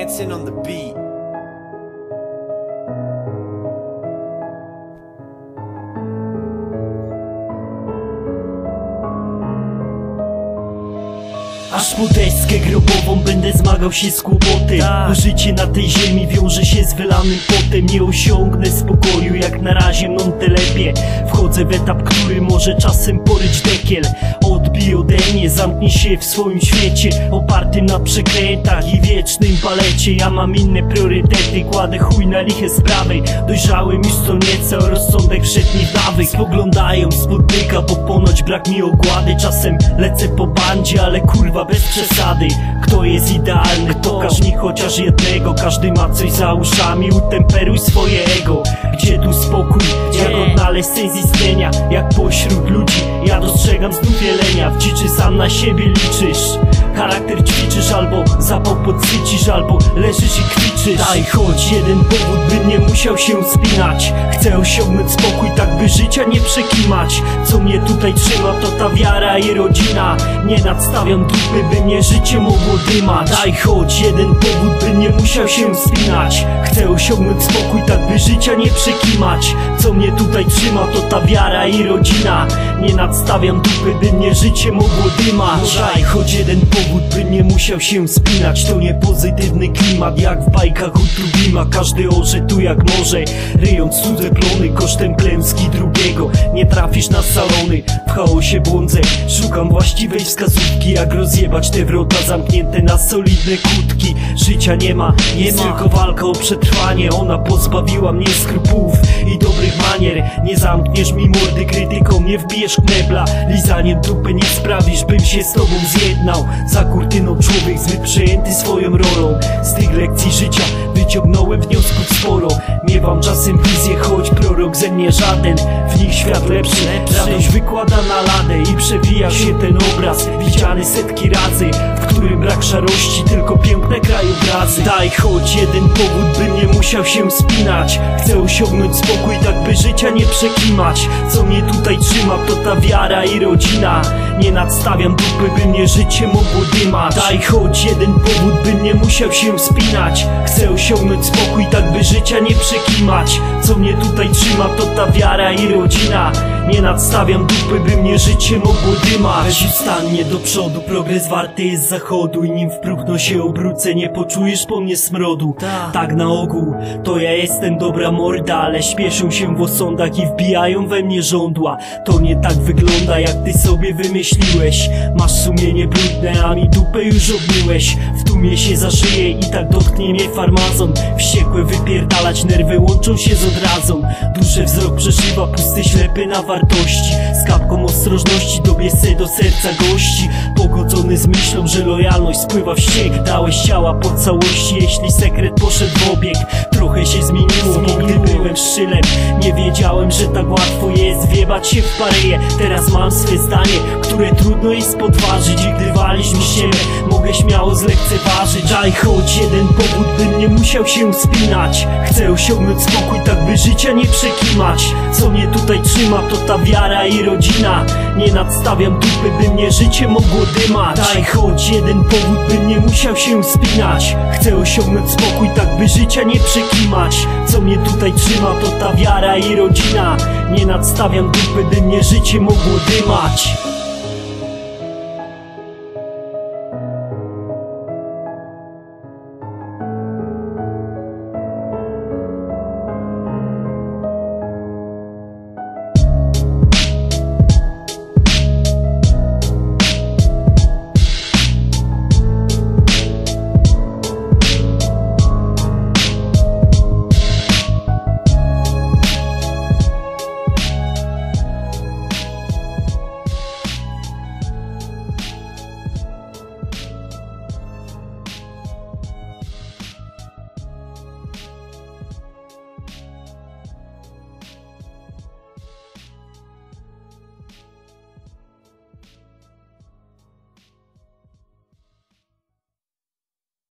Jackson on the beat. Aż po deskę grobową będę zmagał się z kłopotem. Bo życie na tej ziemi wiąże się z wylanym potem. Nie osiągnę spokoju jak na razie mną telepie. Wchodzę w etap, który może czasem poryć dekiel Odbij ode mnie, zamknij się w swoim świecie Opartym na przekrętach i wiecznym balecie Ja mam inne priorytety, kładę chuj na liche sprawy. Dojrzałem już co nieco, rozsądek wszedł mi w nawyk. Spoglądają spod byka, bo ponoć brak mi ogłady. Czasem lecę po bandzie, ale kurwa bez przesady Kto jest idealny, pokaż mi chociaż jednego. Każdy ma coś za uszami, utemperuj swoje ego. Gdzie tu spokój, jak odnaleźć sens istnienia? Jak pośród ludzi, ja dostrzegam znów jelenia. W dziczy sam na siebie liczysz. Charakter ćwiczysz albo zapał podsycisz Albo leżysz i kwiczysz. Daj choć jeden powód, bym nie musiał się spinać. Chcę osiągnąć spokój, tak by życia nie przekimać. Co mnie tutaj trzyma to ta wiara i rodzina. Nie nadstawiam dupy, by mnie życie mogło dymać Daj choć jeden powód, bym nie musiał się spinać. Chcę osiągnąć spokój, tak by życia nie przekimać. Co mnie tutaj trzyma to ta wiara i rodzina. Nie nadstawiam dupy, by mnie życie mogło dymać. Daj choć jeden powód, bym nie musiał się spinać. To nie pozytywny klimat, jak w bajkach u Trubima. Każdy orze tu jak może, ryjąc cudze plony Kosztem klęski drugiego, nie trafisz na salony W chaosie błądzę, szukam właściwej wskazówki Jak rozjebać te wrota zamknięte na solidne kłódki. Życia nie ma, jest tylko walka o przetrwanie. Ona pozbawiła mnie skrupułów i dobrych Nie zamkniesz mi mordy krytyką, nie wbijesz knebla Lizaniem dupy nie sprawisz, bym się z tobą zjednał. Za kurtyną człowiek zbyt przejęty swoją rolą. Z tych lekcji życia wyciągnąłem wniosków sporo. Miewam czasem wizję, choć prorok ze mnie żaden. W nich świat lepszy, radość wykłada na ladę I przewija się ten obraz, widziany setki razy W którym brak szarości, tylko piękne krajobrazy Daj choć jeden powód, bym nie musiał się spinać Chcę osiągnąć spokój, tak by życia nie przekimać. Co mnie tutaj trzyma, to ta wiara i rodzina. Nie nadstawiam dupy, by mnie życie mogło dymać. Daj choć jeden powód, bym nie musiał się spinać Chcę osiągnąć spokój, tak by życia nie przekimać. Co mnie tutaj trzyma, to ta wiara i rodzina. Nie nadstawiam dupy, by mnie życie mogło dymać. Weź stanie do przodu, progres warty jest zachodu. I nim w próchno się obrócę, nie poczujesz po mnie smrodu. Tak na ogół, to ja jestem dobra morda Ale śpieszą się w osądach i wbijają we mnie żądła. To nie tak wygląda, jak ty sobie wymyśliłeś. Masz sumienie brudne, a mi dupę już obmyłeś. W tłumie się zaszyję i tak dotknie mnie farmazon. Wściekłe wypierdalać, nerwy łączą się z odrazą. Duszę wzrok przeszywa, pusty ślepy na wartości. Z kapką ostrożności dobię se do serca gości. Pogodzony z myślą, że lojalność spływa w ściek. Dałeś ciała po całości, jeśli sekret poszedł w obieg. Trochę się zmieniło, bo gdy byłem szczylem Nie wiedziałem, że tak łatwo wiebać się w paryję Teraz mam swe zdanie, które trudno jest podważyć. I gdy mi się, mogę śmiało zlekceważyć. Daj choć jeden powód, bym nie musiał się spinać Chcę osiągnąć spokój, tak by życia nie przekimać. Co mnie tutaj trzyma, to ta wiara i rodzina. Nie nadstawiam dupy, by mnie życie mogło dymać. Daj choć jeden powód, bym nie musiał się spinać Chcę osiągnąć spokój, tak by życia nie przekimać. Co mnie tutaj trzyma, to ta wiara i rodzina. Nie nadstawiam dupy, by mnie życie mogło dymać